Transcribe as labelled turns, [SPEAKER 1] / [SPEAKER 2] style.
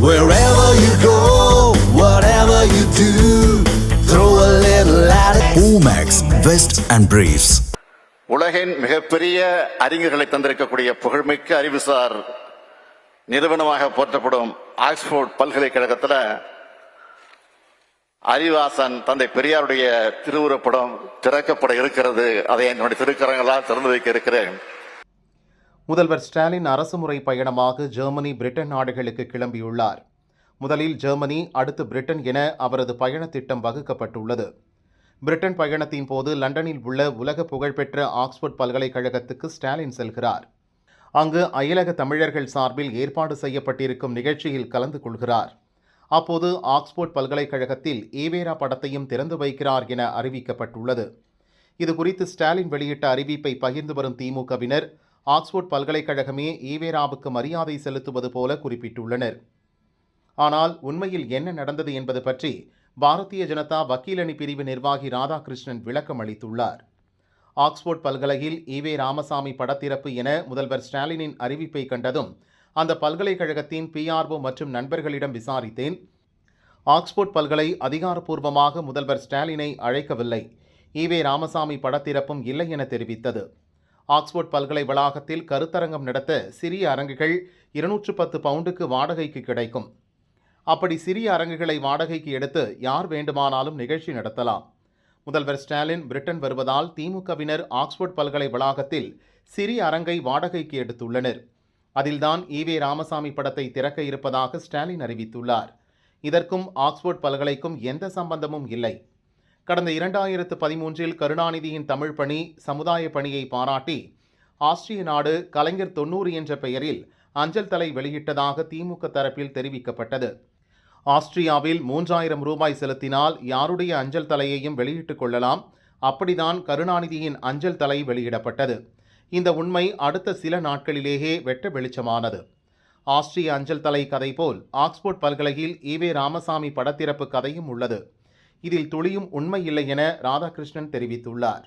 [SPEAKER 1] Wherever you go, whatever you do, throw a little at
[SPEAKER 2] Omax, Vest and Briefs.
[SPEAKER 3] உலகின் மிகப்பெரிய அறிஞர்களை தந்திருக்கக்கூடிய புகழ்மிக்க அறிவுசார் நிறுவனமாக போற்றப்படும் ஆக்ஸ்போர்ட் பல்கலைக்கழகத்தில் அறிவாசன் தந்தை பெரியாருடைய திருவுருப்படம் திறக்கப்பட இருக்கிறது அதை என்னுடைய திருக்கரங்களால் திறந்து வைக்க இருக்கிறேன்
[SPEAKER 4] முதல்வர் ஸ்டாலின் அரசுமுறை பயணமாக ஜெர்மனி பிரிட்டன் நாடுகளுக்கு கிளம்பியுள்ளார் முதலில் ஜெர்மனி அடுத்து பிரிட்டன் என அவரது பயண திட்டம் வகுக்கப்பட்டுள்ளது பிரிட்டன் பயணத்தின் போது லண்டனில் உள்ள உலக புகழ்பெற்ற ஆக்ஸ்போர்ட் பல்கலைக்கழகத்துக்கு ஸ்டாலின் செல்கிறார் அங்கு அயலக தமிழர்கள் சார்பில் ஏற்பாடு செய்யப்பட்டிருக்கும் நிகழ்ச்சியில் கலந்து கொள்கிறார் அப்போது ஆக்ஸ்போர்ட் பல்கலைக்கழகத்தில் ஏவேரா படத்தையும் திறந்து வைக்கிறார் என அறிவிக்கப்பட்டுள்ளது இதுகுறித்து ஸ்டாலின் வெளியிட்ட அறிவிப்பை பகிர்ந்து வரும் திமுகவினர் ஆக்ஸ்போர்ட் பல்கலைக்கழகமே ஈவேராவுக்கு மரியாதை செலுத்துவது போல குறிப்பிட்டுள்ளனர் ஆனால் உண்மையில் என்ன நடந்தது என்பது பற்றி பாரதிய ஜனதா வக்கீலணி பிரிவு நிர்வாகி ராதாகிருஷ்ணன் விளக்கம் அளித்துள்ளார் ஆக்ஸ்போர்ட் பல்கலையில் ஈவே ராமசாமி படத்திறப்பு என முதல்வர் ஸ்டாலினின் அறிவிப்பை கண்டதும் அந்த பல்கலைக்கழகத்தின் பிஆர்ஓ மற்றும் நண்பர்களிடம் விசாரித்தேன் ஆக்ஸ்போர்ட் பல்கலை அதிகாரப்பூர்வமாக முதல்வர் ஸ்டாலினை அழைக்கவில்லை ஈவே ராமசாமி படத்திறப்பும் இல்லை என தெரிவித்தது ஆக்ஸ்போர்ட் பல்கலை வளாகத்தில் கருத்தரங்கம் நடத்த சிறிய அரங்குகள் இருநூற்று பத்து பவுண்டுக்கு வாடகைக்கு கிடைக்கும் அப்படி சிறிய அரங்குகளை வாடகைக்கு எடுத்து யார் வேண்டுமானாலும் நிகழ்ச்சி நடத்தலாம் முதல்வர் ஸ்டாலின் பிரிட்டன் வருவதால் திமுகவினர் ஆக்ஸ்போர்ட் பல்கலை வளாகத்தில் சிறிய அரங்கை வாடகைக்கு எடுத்துள்ளனர் அதில்தான் ஈவே ராமசாமி படத்தை திறக்க இருப்பதாக ஸ்டாலின் அறிவித்துள்ளார் இதற்கும் ஆக்ஸ்போர்ட் பல்கலைக்கும் எந்த சம்பந்தமும் இல்லை கடந்த இரண்டாயிரத்து பதிமூன்றில் கருணாநிதியின் தமிழ் பணி சமுதாய பணியை பாராட்டி ஆஸ்திரிய நாடு கலைஞர் தொன்னூறு என்ற பெயரில் அஞ்சல் தலை வெளியிட்டதாக திமுக தரப்பில் தெரிவிக்கப்பட்டது ஆஸ்திரியாவில் மூன்றாயிரம் ரூபாய் செலுத்தினால் யாருடைய அஞ்சல் தலையையும் வெளியிட்டுக் கொள்ளலாம் அப்படிதான் கருணாநிதியின் அஞ்சல் தலை வெளியிடப்பட்டது இந்த உண்மை அடுத்த சில நாட்களிலேயே வெட்ட வெளிச்சமானது ஆஸ்திரிய அஞ்சல் தலை கதை போல் ஆக்ஸ்போர்ட் பல்கலையில் ஈவே ராமசாமி படத்திறப்பு கதையும் உள்ளது இதில் துளியும் இல்லை என ராதாகிருஷ்ணன் தெரிவித்துள்ளார்